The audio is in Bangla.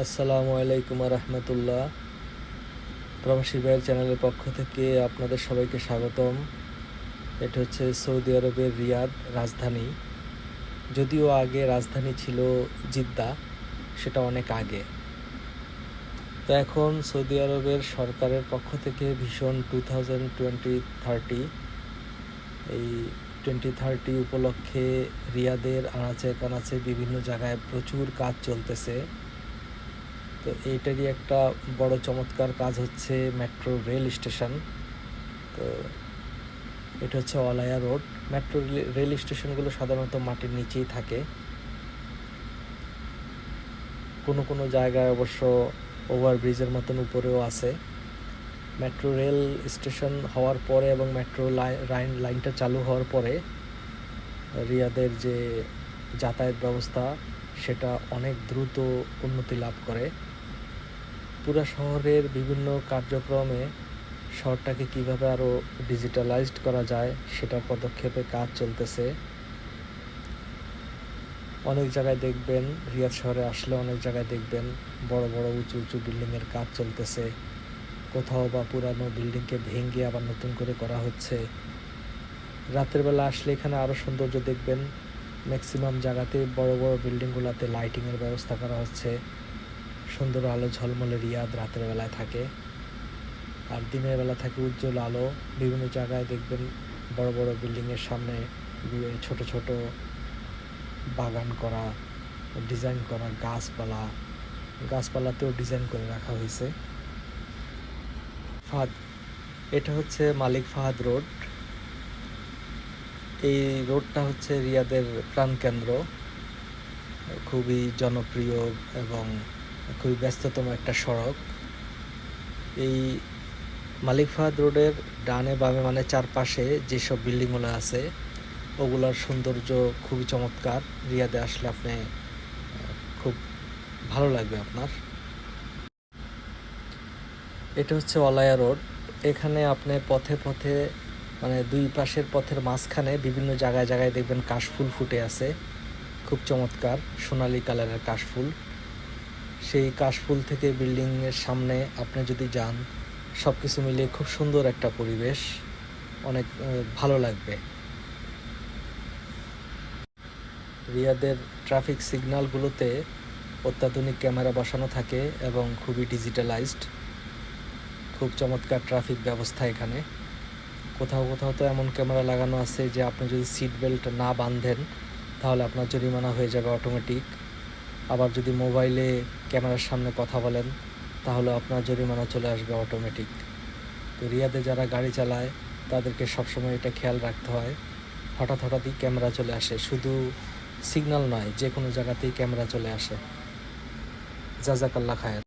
আসসালামু আলাইকুম রহমতুল্লাহ প্রবাসী ভাইয়ের চ্যানেলের পক্ষ থেকে আপনাদের সবাইকে স্বাগতম। এটা হচ্ছে সৌদি আরবের রিয়াদ রাজধানী। যদিও আগে রাজধানী ছিল জিদ্দা, সেটা অনেক আগে। তো এখন সৌদি আরবের সরকারের পক্ষ থেকে ভীষণ টু থাউজেন্ড টোয়েন্টি থার্টি, এই টোয়েন্টি থার্টি উপলক্ষে রিয়াদের আনাচে কানাচে বিভিন্ন জায়গায় প্রচুর কাজ চলতেছে। তো এইটারই একটা বড় চমৎকার কাজ হচ্ছে মেট্রো রেল স্টেশন তো এটা হচ্ছে অলায়া রোড। মেট্রো রেল স্টেশনগুলো সাধারণত মাটির নিচেই থাকে। কোনো কোনো জায়গায় অবশ্য ওভারব্রিজের মতন উপরেও আছে। মেট্রো রেল স্টেশন হওয়ার পরে এবং মেট্রো লাইন লাইনটা চালু হওয়ার পরে রিয়াদের যে যাতায়াত ব্যবস্থা, সেটা অনেক দ্রুত উন্নতি লাভ করে। পুরা শহরের বিভিন্ন কার্যক্রমে শহরটাকে কীভাবে আরও ডিজিটালাইজড করা যায় সেটা পদক্ষেপে কাজ চলতেছে। অনেক জায়গায় দেখবেন, রিয়াদ শহরে আসলে অনেক জায়গায় দেখবেন বড় বড় উঁচু উঁচু বিল্ডিংয়ের কাজ চলতেছে। কোথাও বা পুরানো বিল্ডিংকে ভেঙে আবার নতুন করে করা হচ্ছে। রাতের বেলা আসলে এখানে আরও সৌন্দর্য দেখবেন। ম্যাক্সিমাম জায়গাতে বড় বড় বিল্ডিংগুলোতে লাইটিংয়ের ব্যবস্থা করা হচ্ছে। সুন্দর আলো ঝলমলে রিয়াদ রাতের বেলায় থাকে। আর দিনের বেলা থাকে উজ্জ্বল আলো। বিভিন্ন জায়গায় দেখবেন বড় বড় বিল্ডিংয়ের সামনে ছোট ছোট বাগান করা, ডিজাইন করা গাছপালা। গাছপালাতেও ডিজাইন করে রাখা হয়েছে। ফাহাদ, এটা হচ্ছে মালিক ফাহাদ রোড। এই রোডটা হচ্ছে রিয়াদের প্রাণকেন্দ্র। খুবই জনপ্রিয় এবং খুবই ব্যস্ততম একটা সড়ক। এই মালিক ফাহাদ রোডের ডানে বামে মানে চারপাশে যেসব বিল্ডিংগুলো আছে, ওগুলার সৌন্দর্য খুবই চমৎকার। রিয়াদে আসলে আপনি খুব ভালো লাগবে আপনার। এটা হচ্ছে অলায়া রোড। এখানে আপনি পথে পথে মানে দুই পাশের পথের মাঝখানে বিভিন্ন জায়গায় জায়গায় দেখবেন কাশফুল ফুটে আছে। খুব চমৎকার, সোনালি কালারের কাশফুল। সেই কাশফুল থেকে বিল্ডিংয়ের সামনে আপনি যদি যান সব কিছু মিলিয়ে খুব সুন্দর একটা পরিবেশ। অনেক ভালো লাগবে। রিয়াদের ট্রাফিক সিগন্যালগুলোতে অত্যাধুনিক ক্যামেরা বসানো থাকে এবং খুবই ডিজিটালাইজড। খুব চমৎকার ট্রাফিক ব্যবস্থা এখানে। কোথাও কোথাও তো এমন ক্যামেরা লাগানো আছে যে আপনি যদি সিট বেল্ট না বাঁধেন, তাহলে আপনার জরিমানা হয়ে যাবে অটোমেটিক আবার যদি মোবাইলে ক্যামেরার সামনে কথা বলেন, তাহলে আপনার জরিমানা চলে আসবে অটোমেটিক তো রিয়াদে যারা গাড়ি চালায়, তাদেরকে সবসময় এটা খেয়াল রাখতে হয়। হঠাৎ হঠাৎই ক্যামেরা চলে আসে। শুধু সিগন্যাল নয় যে কোনো জায়গাতেই ক্যামেরা চলে আসে। জাজাকাল্লা খায়ের।